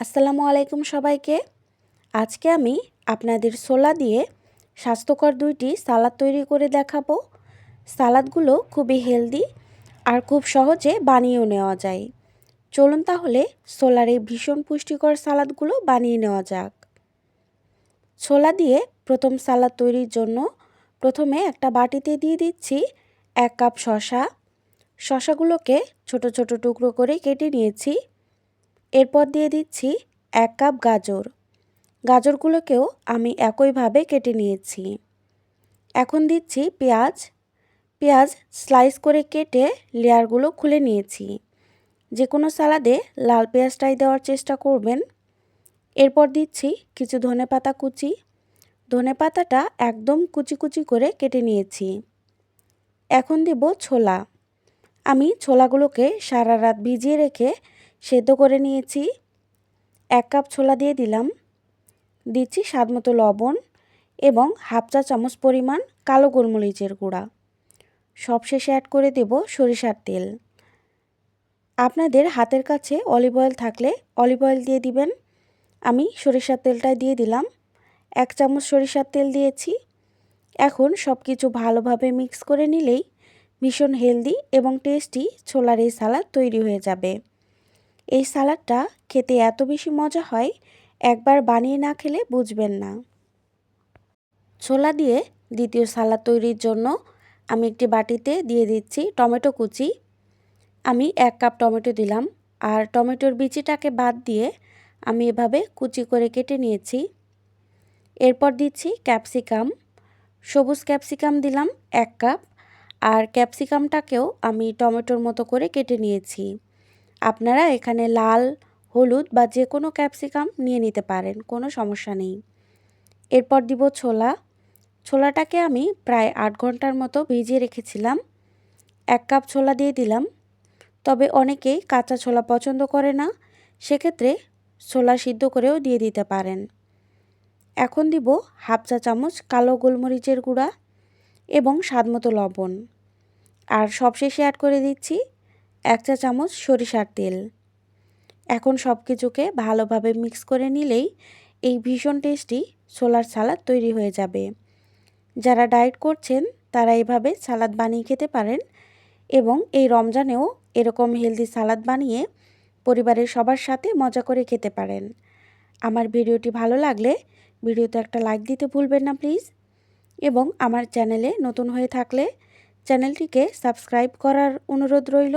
আসসালামু আলাইকুম সবাইকে। আজকে আমি আপনাদের ছোলা দিয়ে স্বাস্থ্যকর দুইটি সালাদ তৈরি করে দেখাবো। সালাদগুলো খুবই হেলদি আর খুব সহজে বানিয়েও নেওয়া যায়। চলুন তাহলে ছোলার এই ভীষণ পুষ্টিকর সালাদগুলো বানিয়ে নেওয়া যাক। ছোলা দিয়ে প্রথম সালাদ তৈরির জন্য প্রথমে একটা বাটিতে দিয়ে দিচ্ছি এক কাপ শশা শশাগুলোকে ছোট ছোট টুকরো করে কেটে নিয়েছি। এরপর দিয়ে দিচ্ছি এক কাপ গাজর। গাজরগুলোকেও আমি একইভাবে কেটে নিয়েছি। এখন দিচ্ছি পেঁয়াজ। পেঁয়াজ স্লাইস করে কেটে লেয়ারগুলো খুলে নিয়েছি। যে কোনো সালাদে লাল পেঁয়াজটাই দেওয়ার চেষ্টা করবেন। এরপর দিচ্ছি কিছু ধনে পাতা কুচি। ধনে পাতাটা একদম কুচি কুচি করে কেটে নিয়েছি। এখন দেব ছোলা। আমি ছোলাগুলোকে সারা রাত ভিজিয়ে রেখে সেদ্ধ করে নিয়েছি। এক কাপ ছোলা দিয়ে দিলাম। দিচ্ছি স্বাদ মতো লবণ এবং হাফ চা চামচ পরিমাণ কালো গোলমরিচের গুঁড়া। সবশেষে অ্যাড করে দেব সরিষার তেল। আপনাদের হাতের কাছে অলিভ অয়েল থাকলে অলিভ অয়েল দিয়ে দিবেন। আমি সরিষার তেলটাই দিয়ে দিলাম। এক চামচ সরিষার তেল দিয়েছি। এখন সব কিছু ভালোভাবে মিক্স করে নিলেই ভীষণ হেলদি এবং টেস্টি ছোলার এই সালাদ তৈরি হয়ে যাবে। এই সালাডটা খেতে এত বেশি মজা হয়, একবার বানিয়ে না খেলে বুঝবেন না। ছোলা দিয়ে দ্বিতীয় সালাদ তৈরির জন্য আমি একটি বাটিতে দিয়ে দিচ্ছি টমেটো কুচি। আমি এক কাপ টমেটো দিলাম আর টমেটোর বিচিটাকে বাদ দিয়ে আমি এভাবে কুচি করে কেটে নিয়েছি। এরপর দিচ্ছি ক্যাপসিকাম। সবুজ ক্যাপসিকাম দিলাম এক কাপ আর ক্যাপসিকামটাকেও আমি টমেটোর মতো করে কেটে নিয়েছি। আপনারা এখানে লাল, হলুদ বা যে কোনো ক্যাপসিকাম নিয়ে নিতে পারেন, কোনো সমস্যা নেই। এরপর দিব ছোলা। ছোলাটাকে আমি প্রায় আট ঘণ্টার মতো ভিজিয়ে রেখেছিলাম। এক কাপ ছোলা দিয়ে দিলাম। তবে অনেকেই কাঁচা ছোলা পছন্দ করে না, সেক্ষেত্রে ছোলা সিদ্ধ করেও দিয়ে দিতে পারেন। এখন দিব হাফ চা চামচ কালো গোলমরিচের গুঁড়া এবং স্বাদমতো লবণ। আর সবশেষে অ্যাড করে দিচ্ছি এক চা চামচ সরিষার তেল। এখন সব কিছুকে ভালোভাবে মিক্স করে নিলেই এই ভীষণ টেস্টি ছোলার সালাদ তৈরি হয়ে যাবে। যারা ডায়েট করছেন, তারা এভাবে সালাদ বানিয়ে খেতে পারেন এবং এই রমজানেও এরকম হেলদি সালাদ বানিয়ে পরিবারের সবার সাথে মজা করে খেতে পারেন। আমার ভিডিওটি ভালো লাগলে ভিডিওতে একটা লাইক দিতে ভুলবেন না প্লিজ। এবং আমার চ্যানেলে নতুন হয়ে থাকলে চ্যানেলটিকে সাবস্ক্রাইব করার অনুরোধ রইল।